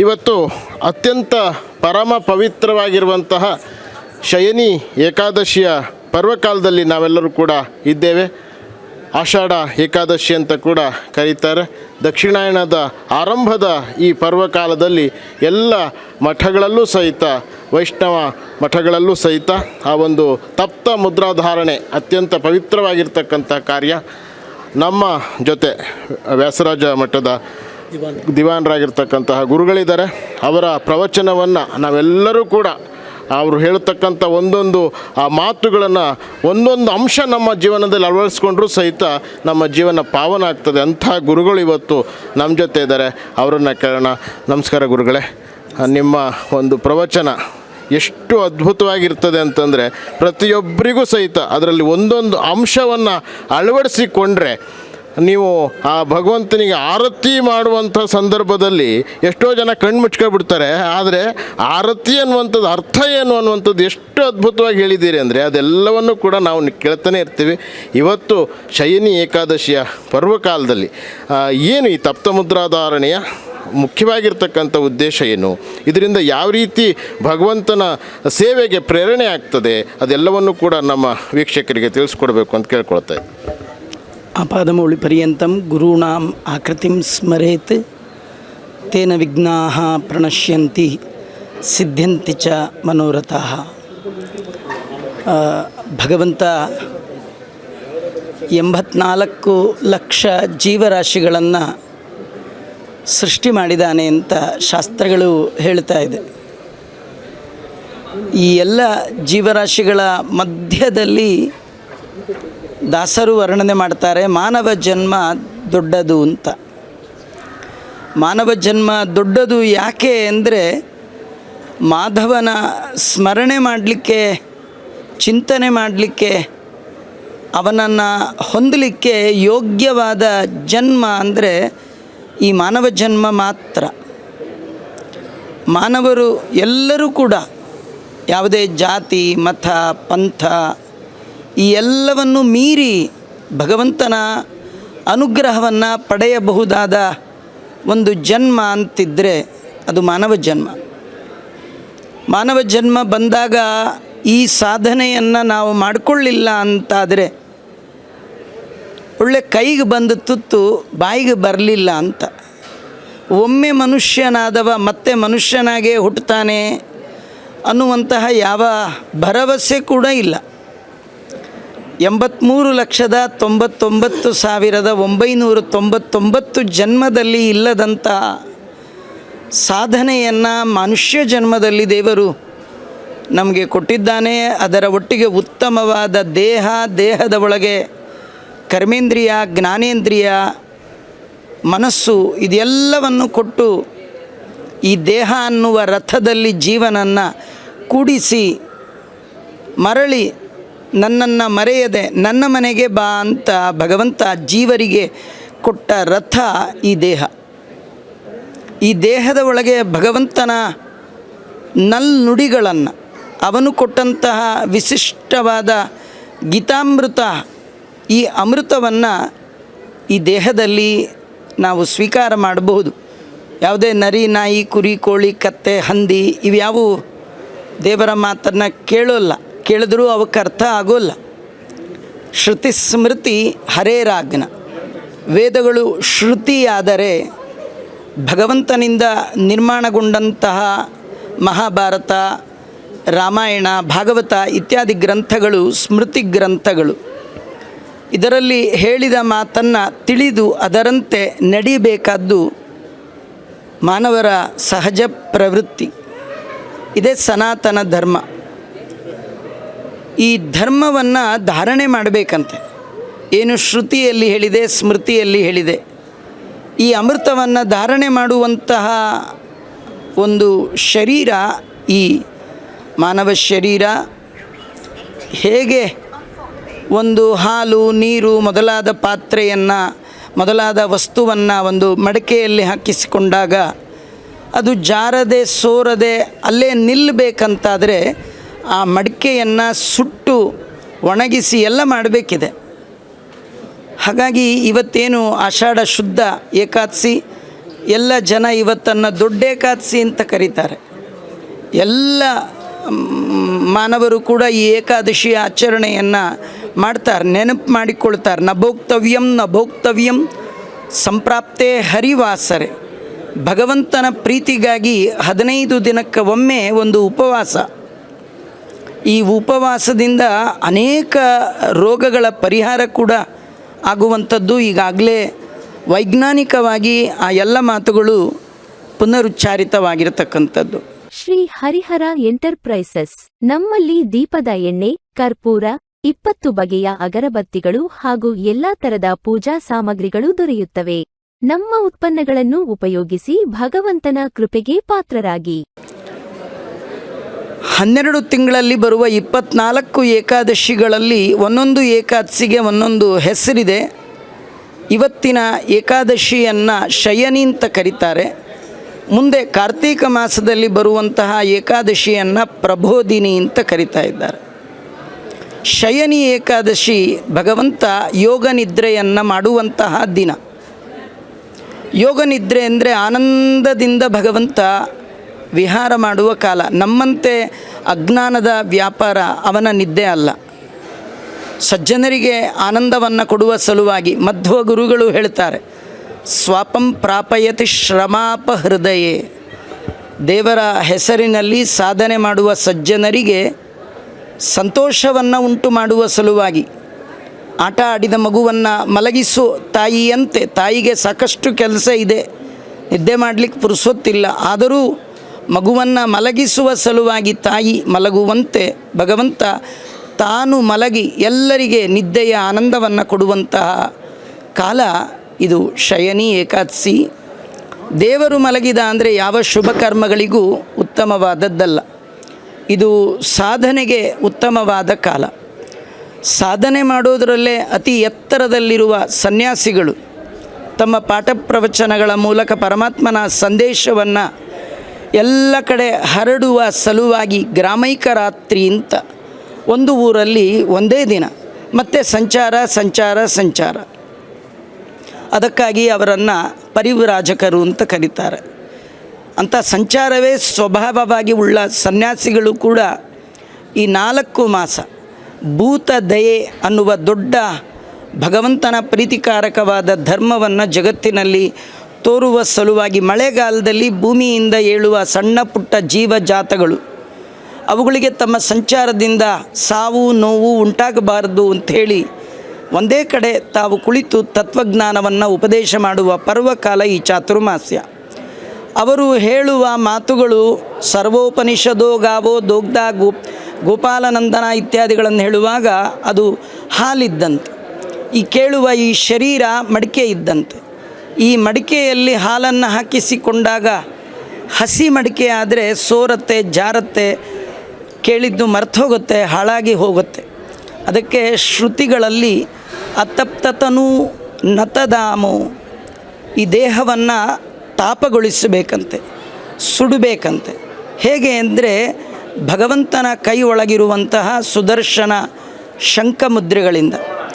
ಇವತ್ತು ಅತ್ಯಂತ ಪರಮ ಪವಿತ್ರವಾಗಿರುವಂತಹ ಶಯನಿ ಏಕಾದಶಿಯ ಪರ್ವಕಾಲದಲ್ಲಿ ನಾವೆಲ್ಲರೂ ಕೂಡ ಇದ್ದೇವೆ. ಆಷಾಢ ಏಕಾದಶಿ ಅಂತ ಕೂಡ ಕರೀತಾರೆ. ದಕ್ಷಿಣಾಯಣದ ಆರಂಭದ ಈ ಪರ್ವಕಾಲದಲ್ಲಿ ಎಲ್ಲ ಮಠಗಳಲ್ಲೂ ಸಹಿತ, ವೈಷ್ಣವ ಮಠಗಳಲ್ಲೂ ಸಹಿತ ಆ ಒಂದು ತಪ್ತ ಮುದ್ರಾಧಾರಣೆ ಅತ್ಯಂತ ಪವಿತ್ರವಾಗಿರ್ತಕ್ಕಂಥ ಕಾರ್ಯ ನಮ್ಮ ಜೊತೆ ವ್ಯಾಸರಾಜ ಮಠದ ದಿವಾನರಾಗಿರ್ತಕ್ಕಂತಹ ಗುರುಗಳಿದ್ದಾರೆ. ಅವರ ಪ್ರವಚನವನ್ನು ನಾವೆಲ್ಲರೂ ಕೂಡ ಅವರು ಹೇಳ್ತಕ್ಕಂಥ ಒಂದೊಂದು ಆ ಮಾತುಗಳನ್ನು, ಒಂದೊಂದು ಅಂಶ ನಮ್ಮ ಜೀವನದಲ್ಲಿ ಅಳವಡಿಸ್ಕೊಂಡ್ರೂ ಸಹಿತ ನಮ್ಮ ಜೀವನ ಪಾವನ ಆಗ್ತದೆ. ಅಂಥ ಗುರುಗಳು ಇವತ್ತು ನಮ್ಮ ಜೊತೆ ಇದ್ದಾರೆ. ಅವರನ್ನು ಕೇಳೋಣ. ನಮಸ್ಕಾರ ಗುರುಗಳೇ. ನಿಮ್ಮ ಒಂದು ಪ್ರವಚನ ಎಷ್ಟು ಅದ್ಭುತವಾಗಿರ್ತದೆ ಅಂತಂದರೆ ಪ್ರತಿಯೊಬ್ಬರಿಗೂ ಸಹಿತ ಅದರಲ್ಲಿ ಒಂದೊಂದು ಅಂಶವನ್ನು ಅಳವಡಿಸಿಕೊಂಡ್ರೆ ನೀವು ಆ ಭಗವಂತನಿಗೆ ಆರತಿ ಮಾಡುವಂಥ ಸಂದರ್ಭದಲ್ಲಿ ಎಷ್ಟೋ ಜನ ಕಣ್ಣು ಮುಚ್ಕೊಬಿಡ್ತಾರೆ ಆದರೆ ಆರತಿ ಅನ್ನುವಂಥದ್ದು ಅರ್ಥ ಏನು ಅನ್ನುವಂಥದ್ದು ಎಷ್ಟು ಅದ್ಭುತವಾಗಿ ಹೇಳಿದ್ದೀರಿ ಅಂದರೆ ಅದೆಲ್ಲವನ್ನು ಕೂಡ ನಾವು ಕೇಳ್ತಾನೆ ಇರ್ತೀವಿ. ಇವತ್ತು ಶಯನಿ ಏಕಾದಶಿಯ ಪರ್ವಕಾಲದಲ್ಲಿ ಏನು ಈ ತಪ್ತಮುದ್ರಾಧಾರಣೆಯ ಮುಖ್ಯವಾಗಿರ್ತಕ್ಕಂಥ ಉದ್ದೇಶ ಏನು? ಇದರಿಂದ ಯಾವ ರೀತಿ ಭಗವಂತನ ಸೇವೆಗೆ ಪ್ರೇರಣೆ ಆಗ್ತದೆ? ಅದೆಲ್ಲವನ್ನು ಕೂಡ ನಮ್ಮ ವೀಕ್ಷಕರಿಗೆ ತಿಳಿಸ್ಕೊಡ್ಬೇಕು ಅಂತ ಕೇಳ್ಕೊಳ್ತಾ ಇದ್ದೀನಿ. ಆಪಾದಮೌಳಿಪರ್ಯಂతం ಗುರುಣಾಂ ಆಕೃತಿಂ ಸ್ಮರೆತ್ ತೇನ ವಿಘ್ನಾ ಪ್ರಣಶ್ಯಂತಿ ಸಿದ್ಧಂತಿ ಚ ಮನೋರಥಃ ಭಗವಂತ ಎಂಬತ್ನಾಲ್ಕು ಲಕ್ಷ ಜೀವರಾಶಿಗಳನ್ನು ಸೃಷ್ಟಿ ಮಾಡಿದ್ದಾನೆ ಅಂತ ಶಾಸ್ತ್ರಗಳು ಹೇಳ್ತಾ ಇದೆ. ಈ ಎಲ್ಲ ಜೀವರಾಶಿಗಳ ಮಧ್ಯದಲ್ಲಿ ದಾಸರು ವರ್ಣನೆ ಮಾಡ್ತಾರೆ, ಮಾನವ ಜನ್ಮ ದೊಡ್ಡದು ಅಂತ. ಮಾನವ ಜನ್ಮ ದೊಡ್ಡದು ಯಾಕೆ ಅಂದರೆ ಮಾಧವನ ಸ್ಮರಣೆ ಮಾಡಲಿಕ್ಕೆ, ಚಿಂತನೆ ಮಾಡಲಿಕ್ಕೆ, ಅವನನ್ನು ಹೊಂದಲಿಕ್ಕೆ ಯೋಗ್ಯವಾದ ಜನ್ಮ ಅಂದರೆ ಈ ಮಾನವ ಜನ್ಮ ಮಾತ್ರ. ಮಾನವರು ಎಲ್ಲರೂ ಕೂಡ ಯಾವುದೇ ಜಾತಿ, ಮತ, ಪಂಥ ಈ ಎಲ್ಲವನ್ನು ಮೀರಿ ಭಗವಂತನ ಅನುಗ್ರಹವನ್ನು ಪಡೆಯಬಹುದಾದ ಒಂದು ಜನ್ಮ ಅಂತಿದ್ದರೆ ಅದು ಮಾನವ ಜನ್ಮ. ಮಾನವ ಜನ್ಮ ಬಂದಾಗ ಈ ಸಾಧನೆಯನ್ನು ನಾವು ಮಾಡಿಕೊಳ್ಳಿಲ್ಲ ಅಂತಾದರೆ ಒಳ್ಳೆ ಕೈಗೆ ಬಂದ ತುತ್ತು ಬಾಯಿಗೆ ಬರಲಿಲ್ಲ ಅಂತ. ಒಮ್ಮೆ ಮನುಷ್ಯನಾದವ ಮತ್ತೆ ಮನುಷ್ಯನಾಗೆ ಹುಟ್ಟುತ್ತಾನೆ ಅನ್ನುವಂತಹ ಯಾವ ಭರವಸೆ ಕೂಡ ಇಲ್ಲ. ಎಂಬತ್ತ್ಮೂರು ಲಕ್ಷದ ತೊಂಬತ್ತೊಂಬತ್ತು ಸಾವಿರದ ಒಂಬೈನೂರ ತೊಂಬತ್ತೊಂಬತ್ತು ಜನ್ಮದಲ್ಲಿ ಇಲ್ಲದಂಥ ಸಾಧನೆಯನ್ನು ಮನುಷ್ಯ ಜನ್ಮದಲ್ಲಿ ದೇವರು ನಮಗೆ ಕೊಟ್ಟಿದ್ದಾನೆ. ಅದರ ಒಟ್ಟಿಗೆ ಉತ್ತಮವಾದ ದೇಹ, ದೇಹದ ಒಳಗೆ ಕರ್ಮೇಂದ್ರಿಯ, ಜ್ಞಾನೇಂದ್ರಿಯ ಮನಸ್ಸು ಇದೆಲ್ಲವನ್ನು ಕೊಟ್ಟು ಈ ದೇಹ ಅನ್ನುವ ರಥದಲ್ಲಿ ಜೀವನನ್ನು ಕೂಡಿಸಿ ಮರಳಿ ನನ್ನನ್ನು ಮರೆಯದೆ ನನ್ನ ಮನೆಗೆ ಬಾ ಅಂತ ಭಗವಂತ ಜೀವರಿಗೆ ಕೊಟ್ಟ ರಥ ಈ ದೇಹ. ಈ ದೇಹದ ಒಳಗೆ ಭಗವಂತನ ನಲ್ ನುಡಿಗಳನ್ನು, ಅವನು ಕೊಟ್ಟಂತಹ ವಿಶಿಷ್ಟವಾದ ಗೀತಾಮೃತ ಈ ಅಮೃತವನ್ನು ಈ ದೇಹದಲ್ಲಿ ನಾವು ಸ್ವೀಕಾರ ಮಾಡಬಹುದು. ಯಾವುದೇ ನರಿ, ನಾಯಿ, ಕುರಿ, ಕೋಳಿ, ಕತ್ತೆ, ಹಂದಿ ಇವ್ಯಾವು ದೇವರ ಮಾತನ್ನು ಕೇಳೋಲ್ಲ. ಕೇಳಿದ್ರೂ ಅವಕ್ಕೆ ಅರ್ಥ ಆಗೋಲ್ಲ. ಶ್ರುತಿ ಸ್ಮೃತಿ ಹರೇರಾಜ್ಞ ವೇದಗಳು ಶ್ರುತಿಯಾದರೆ ಭಗವಂತನಿಂದ ನಿರ್ಮಾಣಗೊಂಡಂತಹ ಮಹಾಭಾರತ, ರಾಮಾಯಣ, ಭಾಗವತ ಇತ್ಯಾದಿ ಗ್ರಂಥಗಳು ಸ್ಮೃತಿ ಗ್ರಂಥಗಳು. ಇದರಲ್ಲಿ ಹೇಳಿದ ಮಾತನ್ನು ತಿಳಿದು ಅದರಂತೆ ನಡಿಬೇಕಾದ್ದು ಮಾನವರ ಸಹಜ ಪ್ರವೃತ್ತಿ. ಇದೇ ಸನಾತನ ಧರ್ಮ. ಈ ಧರ್ಮವನ್ನು ಧಾರಣೆ ಮಾಡಬೇಕಂತೆ. ಏನು ಶ್ರುತಿಯಲ್ಲಿ ಹೇಳಿದೆ, ಸ್ಮೃತಿಯಲ್ಲಿ ಹೇಳಿದೆ. ಈ ಅಮೃತವನ್ನು ಧಾರಣೆ ಮಾಡುವಂತಹ ಒಂದು ಶರೀರ ಈ ಮಾನವ ಶರೀರ ಹೇಗೆ ಒಂದು ಹಾಲು, ನೀರು ಮೊದಲಾದ ಪಾತ್ರೆಯನ್ನು, ಮೊದಲಾದ ವಸ್ತುವನ್ನು ಒಂದು ಮಡಕೆಯಲ್ಲಿ ಹಾಕಿಸಿಕೊಂಡಾಗ ಅದು ಜಾರದೆ ಸೋರದೆ ಅಲ್ಲೇ ನಿಲ್ಲಬೇಕಂತಾದರೆ ಆ ಮಡಿಕೆಯನ್ನು ಸುಟ್ಟು ಒಣಗಿಸಿ ಎಲ್ಲ ಮಾಡಬೇಕಿದೆ. ಹಾಗಾಗಿ ಇವತ್ತೇನು ಆಷಾಢ ಶುದ್ಧ ಏಕಾದಶಿ, ಎಲ್ಲ ಜನ ಇವತ್ತನ್ನು ದೊಡ್ಡ ಏಕಾದಶಿ ಅಂತ ಕರೀತಾರೆ. ಎಲ್ಲ ಮಾನವರು ಕೂಡ ಈ ಏಕಾದಶಿ ಆಚರಣೆಯನ್ನು ಮಾಡ್ತಾರೆ, ನೆನಪು ಮಾಡಿಕೊಳ್ತಾರೆ. ನಭೋಕ್ತವ್ಯಂ ನಭೋಕ್ತವ್ಯಂ ಸಂಪ್ರಾಪ್ತೆ ಹರಿವಾಸರೆ. ಭಗವಂತನ ಪ್ರೀತಿಗಾಗಿ ಹದಿನೈದು ದಿನಕ್ಕೆ ಒಮ್ಮೆ ಒಂದು ಉಪವಾಸ. ಈ ಉಪವಾಸದಿಂದ ಅನೇಕ ರೋಗಗಳ ಪರಿಹಾರ ಕೂಡ ಆಗುವಂಥದ್ದು ಈಗಾಗಲೇ ವೈಜ್ಞಾನಿಕವಾಗಿ ಆ ಎಲ್ಲ ಮಾತುಗಳು ಪುನರುಚ್ಚಾರಿತವಾಗಿರತಕ್ಕಂಥದ್ದು. ಶ್ರೀ ಹರಿಹರ ಎಂಟರ್ಪ್ರೈಸಸ್, ನಮ್ಮಲ್ಲಿ ದೀಪದ ಎಣ್ಣೆ, ಕರ್ಪೂರ, ಇಪ್ಪತ್ತು ಬಗೆಯ ಅಗರಬತ್ತಿಗಳು ಹಾಗೂ ಎಲ್ಲಾ ತರದ ಪೂಜಾ ಸಾಮಗ್ರಿಗಳು ದೊರೆಯುತ್ತವೆ. ನಮ್ಮ ಉತ್ಪನ್ನಗಳನ್ನು ಉಪಯೋಗಿಸಿ ಭಗವಂತನ ಕೃಪೆಗೆ ಪಾತ್ರರಾಗಿ. ಹನ್ನೆರಡು ತಿಂಗಳಲ್ಲಿ ಬರುವ ಇಪ್ಪತ್ನಾಲ್ಕು ಏಕಾದಶಿಗಳಲ್ಲಿ ಒಂದೊಂದು ಏಕಾದಶಿಗೆ ಒಂದೊಂದು ಹೆಸರಿದೆ. ಇವತ್ತಿನ ಏಕಾದಶಿಯನ್ನು ಶಯನಿ ಅಂತ ಕರೀತಾರೆ. ಮುಂದೆ ಕಾರ್ತೀಕ ಮಾಸದಲ್ಲಿ ಬರುವಂತಹ ಏಕಾದಶಿಯನ್ನು ಪ್ರಬೋಧಿನಿ ಅಂತ ಕರಿತಾ ಇದ್ದಾರೆ. ಶಯನಿ ಏಕಾದಶಿ ಭಗವಂತ ಯೋಗ ನಿದ್ರೆಯನ್ನು ಮಾಡುವಂತಹ ದಿನ. ಯೋಗ ನಿದ್ರೆ ಅಂದರೆ ಆನಂದದಿಂದ ಭಗವಂತ ವಿಹಾರ ಮಾಡುವ ಕಾಲ. ನಮ್ಮಂತೆ ಅಜ್ಞಾನದ ವ್ಯಾಪಾರ ಅವನ ನಿದ್ದೆ ಅಲ್ಲ. ಸಜ್ಜನರಿಗೆ ಆನಂದವನ್ನು ಕೊಡುವ ಸಲುವಾಗಿ ಮಧ್ವ ಗುರುಗಳು ಹೇಳ್ತಾರೆ, ಸ್ವಾಪಂ ಪ್ರಾಪಯತಿ ಶ್ರಮಾಪ ಹೃದಯೇ. ದೇವರ ಹೆಸರಿನಲ್ಲಿ ಸಾಧನೆ ಮಾಡುವ ಸಜ್ಜನರಿಗೆ ಸಂತೋಷವನ್ನು ಉಂಟು ಮಾಡುವ ಸಲುವಾಗಿ ಆಟ ಆಡಿದ ಮಗುವನ್ನು ಮಲಗಿಸು ತಾಯಿಯಂತೆ. ತಾಯಿಗೆ ಸಾಕಷ್ಟು ಕೆಲಸ ಇದೆ. ನಿದ್ದೆ ಮಾಡಲಿಕ್ಕೆ ಪುರುಸೊತ್ತಿಲ್ಲ. ಆದರೂ ಮಗುವನ್ನು ಮಲಗಿಸುವ ಸಲುವಾಗಿ ತಾಯಿ ಮಲಗುವಂತೆ ಭಗವಂತ ತಾನು ಮಲಗಿ ಎಲ್ಲರಿಗೆ ನಿದ್ದೆಯ ಆನಂದವನ್ನು ಕೊಡುವಂತಹ ಕಾಲ ಇದು ಶಯನಿ ಏಕಾದಶಿ. ದೇವರು ಮಲಗಿದ ಅಂದರೆ ಯಾವ ಶುಭ ಕರ್ಮಗಳಿಗೂ ಉತ್ತಮವಾದದ್ದಲ್ಲ. ಇದು ಸಾಧನೆಗೆ ಉತ್ತಮವಾದ ಕಾಲ. ಸಾಧನೆ ಮಾಡೋದರಲ್ಲೇ ಅತಿ ಎತ್ತರದಲ್ಲಿರುವ ಸನ್ಯಾಸಿಗಳು ತಮ್ಮ ಪಾಠ ಪ್ರವಚನಗಳ ಮೂಲಕ ಪರಮಾತ್ಮನ ಸಂದೇಶವನ್ನು ಎಲ್ಲ ಕಡೆ ಹರಡುವ ಸಲುವಾಗಿ ಗ್ರಾಮೈಕ ರಾತ್ರಿ ಅಂತ ಒಂದು ಊರಲ್ಲಿ ಒಂದೇ ದಿನ ಮತ್ತೆ ಸಂಚಾರ ಸಂಚಾರ ಸಂಚಾರ. ಅದಕ್ಕಾಗಿ ಅವರನ್ನು ಪರಿವ್ರಾಜಕರು ಅಂತ ಕರೀತಾರೆ. ಅಂಥ ಸಂಚಾರವೇ ಸ್ವಭಾವವಾಗಿ ಉಳ್ಳ ಸನ್ಯಾಸಿಗಳು ಕೂಡ ಈ ನಾಲ್ಕು ಮಾಸ ಭೂತ ದಯೆ ಅನ್ನುವ ದೊಡ್ಡ ಭಗವಂತನ ಪ್ರೀತಿಕಾರಕವಾದ ಧರ್ಮವನ್ನು ಜಗತ್ತಿನಲ್ಲಿ ತೋರುವ ಸಲುವಾಗಿ ಮಳೆಗಾಲದಲ್ಲಿ ಭೂಮಿಯಿಂದ ಏಳುವ ಸಣ್ಣ ಪುಟ್ಟ ಜೀವಜಾತಗಳು. ಅವುಗಳಿಗೆ ತಮ್ಮ ಸಂಚಾರದಿಂದ ಸಾವು, ನೋವು ಉಂಟಾಗಬಾರದು ಅಂಥೇಳಿ ಒಂದೇ ಕಡೆ ತಾವು ಕುಳಿತು ತತ್ವಜ್ಞಾನವನ್ನು ಉಪದೇಶ ಮಾಡುವ ಪರ್ವಕಾಲ ಈ ಚಾತುರ್ಮಾಸ್ಯ. ಅವರು ಹೇಳುವ ಮಾತುಗಳು ಸರ್ವೋಪನಿಷದೋ ಗಾವೋ ದೋಗ್ಧ ಗೋ, ಗೋಪಾಲನಂದನ ಇತ್ಯಾದಿಗಳನ್ನು ಹೇಳುವಾಗ ಅದು ಹಾಲಿದ್ದಂತೆ. ಈ ಕೇಳುವ ಈ ಶರೀರ ಮಡಿಕೆ ಇದ್ದಂತೆ. ಈ ಮಡಿಕೆಯಲ್ಲಿ ಹಾಲನ್ನು ಹಾಕಿಸಿಕೊಂಡಾಗ ಹಸಿ ಮಡಿಕೆ ಆದರೆ ಸೋರತ್ತೆ, ಜಾರತ್ತೆ, ಕೇಳಿದ್ದು ಮರ್ತೋಗುತ್ತೆ ಹಾಳಾಗಿ ಹೋಗುತ್ತೆ. ಅದಕ್ಕೆ ಶ್ರುತಿಗಳಲ್ಲಿ ಅತಪ್ತತನು ನತದಾಮು, ಈ ದೇಹವನ್ನು ತಾಪಗೊಳಿಸಬೇಕಂತೆ, ಸುಡಬೇಕಂತೆ. ಹೇಗೆ ಅಂದರೆ ಭಗವಂತನ ಕೈ ಒಳಗಿರುವಂತಹ ಸುದರ್ಶನ ಶಂಖ ಮುದ್ರೆಗಳಿಂದ